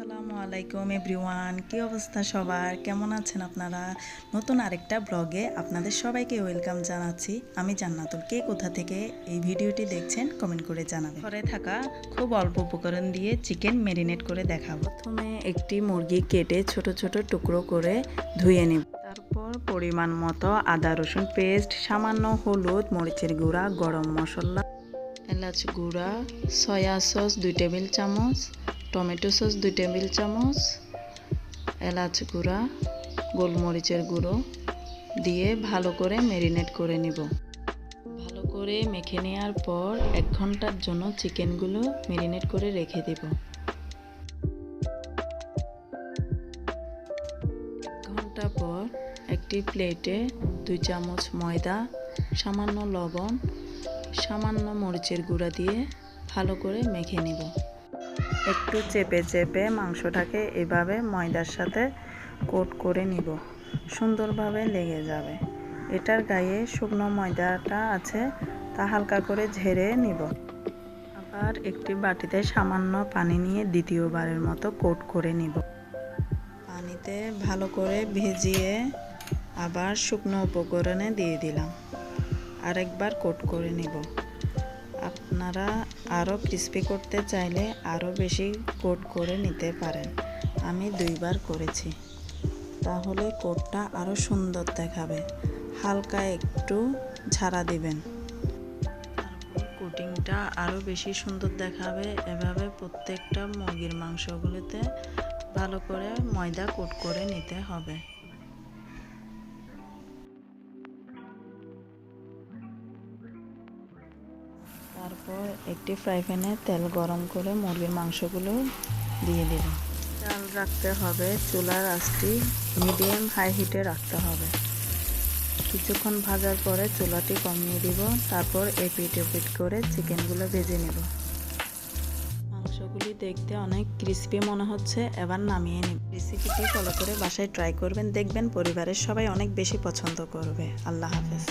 আসসালামু আলাইকুম এভরিওয়ান, কি অবস্থা সবার? কেমন আছেন আপনারা? নতুন আরেকটা ব্লগে আপনাদের সবাইকে ওয়েলকাম জানাচ্ছি। আমি জান্নাতুল। কে কোথা থেকে এই ভিডিওটি দেখছেন, কমেন্ট করে জানাবেন। ঘরে থাকা খুব অল্প উপকরণ দিয়ে চিকেন ম্যারিনেট করে দেখাবো। প্রথমে একটি মুরগি কেটে ছোট ছোট টুকরো করে ধুয়ে নিব। তারপর পরিমাণ মতো আদা, রসুন পেস্ট, সামান্য হলুদ মরিচের গুঁড়া, গরম মশলা, এলাচ গুঁড়া, সয়া সস, দুই টেবিল চামচ টমেটো সস, দুই টেবিল চামচ, এলাচ গুঁড়া, গোলমরিচের গুঁড়ো দিয়ে ভালো করে ম্যারিনেট করে নিব। ভালো করে মেখে নেওয়ার পর এক ঘণ্টার জন্য চিকেনগুলো ম্যারিনেট করে রেখে দেব। এক ঘণ্টা পর একটি প্লেটে দুই চামচ ময়দা, সামান্য লবণ, সামান্য মরিচের গুঁড়া দিয়ে ভালো করে মেখে নিব। একটু চেপে চেপে মাংসটাকে এভাবে ময়দার সাথে কোট করে নিব। সুন্দরভাবে লেগে যাবে। এটার গায়ে শুকনো ময়দাটা আছে, তা হালকা করে ঝেড়ে নিব। আবার একটি বাটিতে সামান্য পানি নিয়ে দ্বিতীয়বারের মতো কোট করে নিব। পানিতে ভালো করে ভিজিয়ে আবার শুকনো উপকরণে দিয়ে দিলাম। আরেকবার কোট করে নিব। আপনারা আরও ক্রিস্পি করতে চাইলে আরও বেশি কোট করে নিতে পারেন। আমি দুইবার করেছি। তাহলে কোটটা আরও সুন্দর দেখাবে। হালকা একটু ঝাড়া দিবেন। কোটিংটা আরও বেশি সুন্দর দেখাবে। এভাবে প্রত্যেকটা মুরগির মাংসগুলিতে ভালো করে ময়দা কোট করে নিতে হবে। তারপর একটি ফ্রাই প্যানে তেল গরম করে মুরগির মাংসগুলো দিয়ে দেব চাল রাখতে হবে, চুলার আঁচটি মিডিয়াম হাই হিটে রাখতে হবে। কিছুক্ষণ ভাজার পরে চুলাটি কমিয়ে দিব, তারপর এপিট এপিট করে চিকেনগুলো ভেজে নেব। মাংসগুলি দেখতে অনেক ক্রিস্পি মনে হচ্ছে, এবার নামিয়ে নিব। রেসিপিটি ফলো করে বাসায় ট্রাই করবেন, দেখবেন পরিবারের সবাই অনেক বেশি পছন্দ করবে। আল্লাহ হাফেজ।